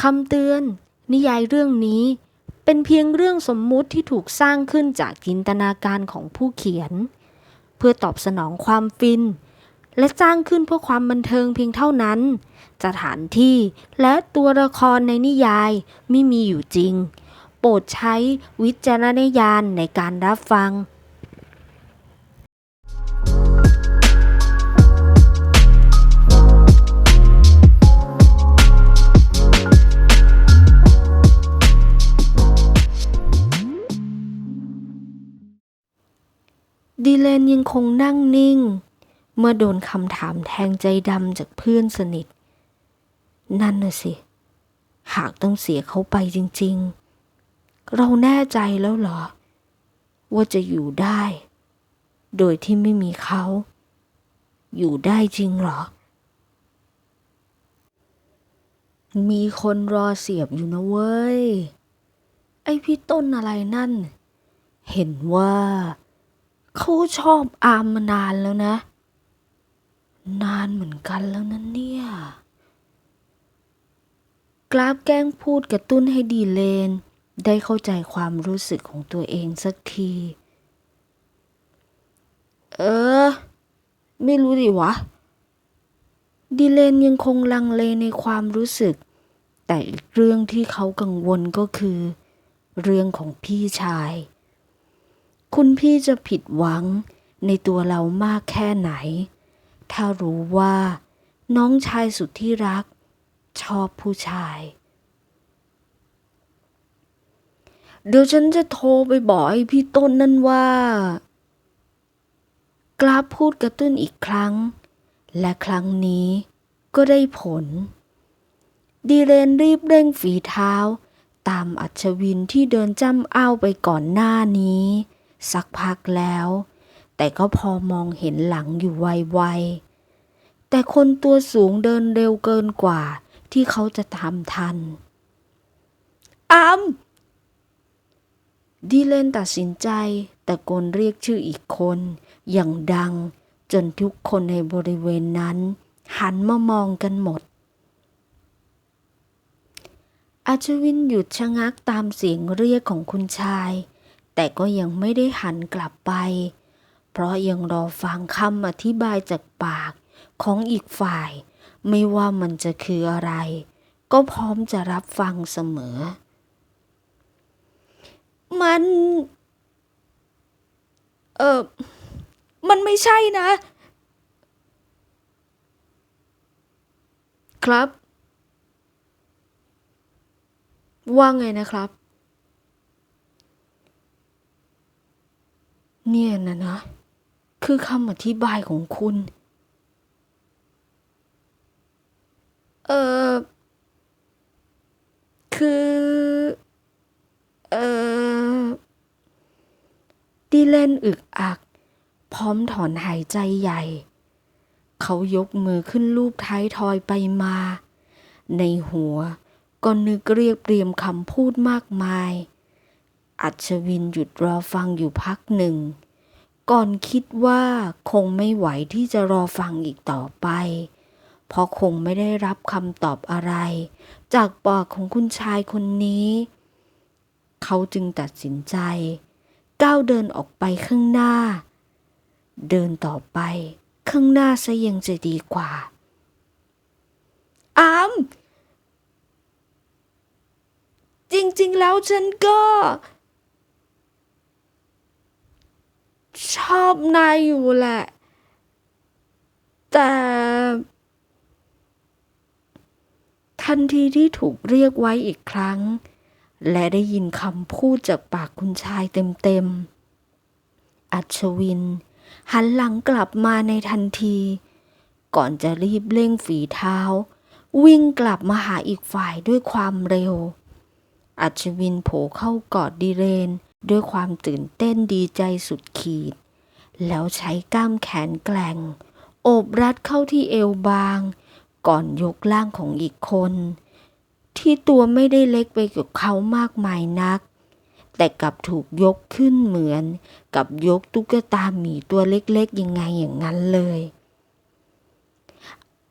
คำเตือน นิยายเรื่องนี้ เป็นเพียงเรื่องสมมุติที่ถูกสร้างขึ้นจากจินตนาการของผู้เขียน เพื่อตอบสนองความฟิน และสร้างขึ้นเพื่อความบันเทิงเพียงเท่านั้น สถานที่และตัวละครในนิยายไม่มีอยู่จริง โปรดใช้วิจารณญาณในการรับฟัง ดีเลนยังคงนั่งนิ่ง เมื่อโดนคำถามแทงใจดำจากเพื่อนสนิท นั่นน่ะสิ หากต้องเสียเขาไปจริง ๆ เราแน่ใจแล้วเหรอ ว่าจะอยู่ได้ โดยที่ไม่มีเขา อยู่ได้จริงเหรอ มีคนรอเสียบอยู่นะเว้ย ไอพี่ต้นอะไรนั่น เห็นว่า เขาชอบอามมานานแล้วนะ นานเหมือนกันแล้วนะเนี่ย กราฟแกล้งพูดกระตุ้นให้ดีเลน ได้เข้าใจความรู้สึกของตัวเองสักที เออ ไม่รู้ดิวะ ดีเลนยังคงลังเลในความรู้สึก แต่อีกเรื่องที่เขากังวลก็คือ เรื่องของพี่ชาย คุณพี่จะผิดหวังในตัวเรามากแค่ไหน ถ้ารู้ว่า น้องชายสุดที่รัก ชอบผู้ชาย เดี๋ยวฉันจะโทรไปบอกไอ้พี่ต้นนั่นว่ากราพูดกระตุ้นอีกครั้ง และครั้งนี้ก็ได้ผล ดีเรนรีบเร่งฝีเท้า ตามอัชวินที่เดินจ้ำอ้าวไปก่อนหน้านี้ สักพักแล้ว แต่ก็พอมองเห็นหลังอยู่ไวๆ แต่คนตัวสูงเดินเร็วเกินกว่าที่เขาจะทำทันอามดีเลนตัดสินใจตะโกนเรียกชื่ออีกคน อย่างดังจนทุกคนในบริเวณนั้น หันมามองกันหมด อาชวินหยุดชะงักตามเสียงเรียกของคุณชาย แต่ก็ยังไม่ได้หันกลับไป เพราะยังรอฟังคำอธิบายจากปากของอีกฝ่าย ไม่ว่ามันจะคืออะไร ก็พร้อมจะรับฟังเสมอ มัน เออมันไม่ใช่นะ ครับ ว่าไงนะครับ เนี่ยนะนะ คือคำอธิบายของคุณ เออคือ เออดีเลนอึกอัก พร้อมถอนหายใจใหญ่ เขายกมือขึ้นลูบท้ายทอยไปมา ในหัวก็นึกเรียบเรียมคำพูดมากมาย อัชวินหยุดรอฟังอยู่พักหนึ่ง ก่อนคิดว่าคงไม่ไหวที่จะรอฟังอีกต่อไป เพราะคงไม่ได้รับคำตอบอะไร จากปากของคุณชายคนนี้ เขาจึงตัดสินใจ ก้าวเดินออกไปข้างหน้า เดินต่อไป ข้างหน้าซะยังจะดีกว่า อามจริงๆ แล้วฉันก็ อบนายอยู่แหละ แต่ ทันทีที่ถูกเรียกไว้อีกครั้ง และได้ยินคำพูดจากปากคุณชายเต็มๆ อัชวิน หันหลังกลับมาในทันที ก่อนจะรีบเร่งฝีเท้า วิ่งกลับมาหาอีกฝ่ายด้วยความเร็ว อัชวินโผล่เข้ากอดดีเรนด้วยความตื่นเต้นดีใจสุดขีด แล้วใช้กล้ามแขนแกล่ง โอบรัดเข้าที่เอวบาง ก่อนยกร่างของอีกคน ที่ตัวไม่ได้เล็กไปกับเขามากมายนัก แต่กลับถูกยกขึ้นเหมือน กับยกตุ๊กตาหมีตัวเล็กๆยังไงอย่างนั้นเลย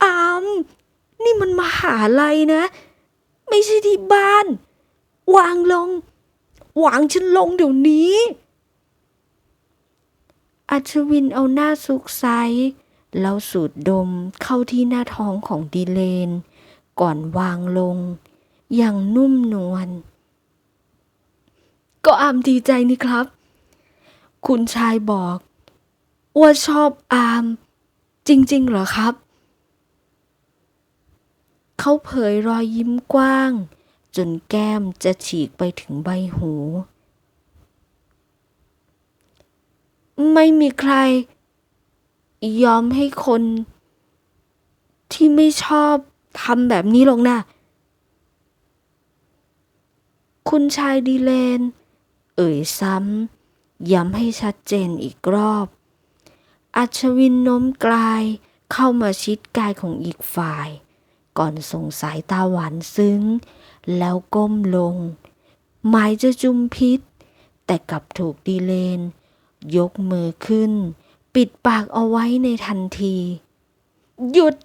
อามนี่มันมหาลัยนะ ไม่ใช่ที่บ้าน วางลง วางฉันลงเดี๋ยวนี้ อัชวินเอาหน้าซุกไซแล้วสูดดมเข้าที่หน้าท้องของดีเลน ก่อนวางลง อย่างนุ่มนวลก็อามดีใจนี่ครับ คุณชายบอกว่าชอบอาม จริง ๆ เหรอครับ เขาเผยรอยยิ้มกว้าง จนแก้มจะฉีกไปถึงใบหู ไม่มีใคร ยอมให้คน ที่ไม่ชอบทำแบบนี้หรอกนะ คุณชายดีเลน เอ่ยซ้ำย้ำให้ชัดเจนอีกรอบ อัชวินโน้มกลายเข้ามาชิดกายของอีกฝ่าย ก่อนส่งสายตาหวานซึ้ง แล้วก้มลง หมายจะจุมพิษ แต่กลับถูกดีเลน ยกมือขึ้น ปิดปากเอาไว้ในทันที หยุด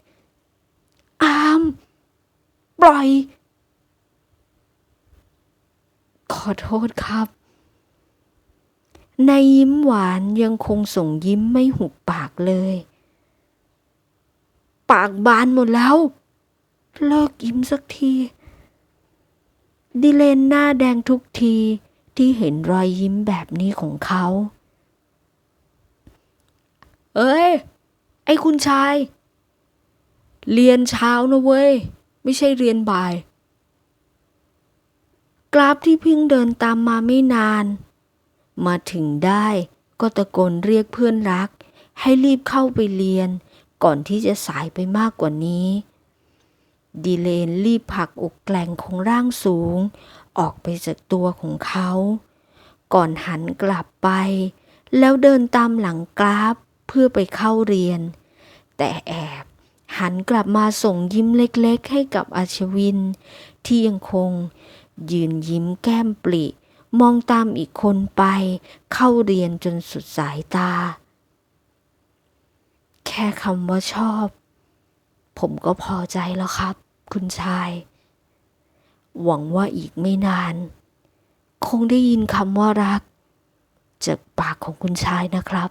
อาม ปล่อย ขอโทษครับนายยิ้มหวานยังคงส่งยิ้มไม่หุบปากเลย ปากบานหมดแล้ว เลิกยิ้มสักทีดิเลนหน้าแดงทุกทีที่เห็นรอยยิ้มแบบนี้ของเขา เอ้ย ไอ้คุณชาย เรียนเช้านะเว้ย ไม่ใช่เรียนบ่าย กราฟที่เพิ่งเดินตามมาไม่นาน มาถึงได้ก็ตะโกนเรียกเพื่อนรัก ให้รีบเข้าไปเรียน ก่อนที่จะสายไปมากกว่านี้ ดีเลนรีบผลักอกแกล่งของร่างสูง ออกไปจากตัวของเขา ก่อนหันกลับไป แล้วเดินตามหลังกราฟเพื่อไปเข้าเรียน แต่แอบ หันกลับมาส่งยิ้มเล็กๆ ให้กับอาชวิน ที่ยังคง ยืนยิ้มแก้มปริมองตามอีกคนไป เข้าเรียนจนสุดสายตา แค่คำว่าชอบ ผมก็พอใจแล้วครับ คุณชาย หวังว่าอีกไม่นาน คงได้ยินคำว่ารัก จากปากของคุณชายนะครับ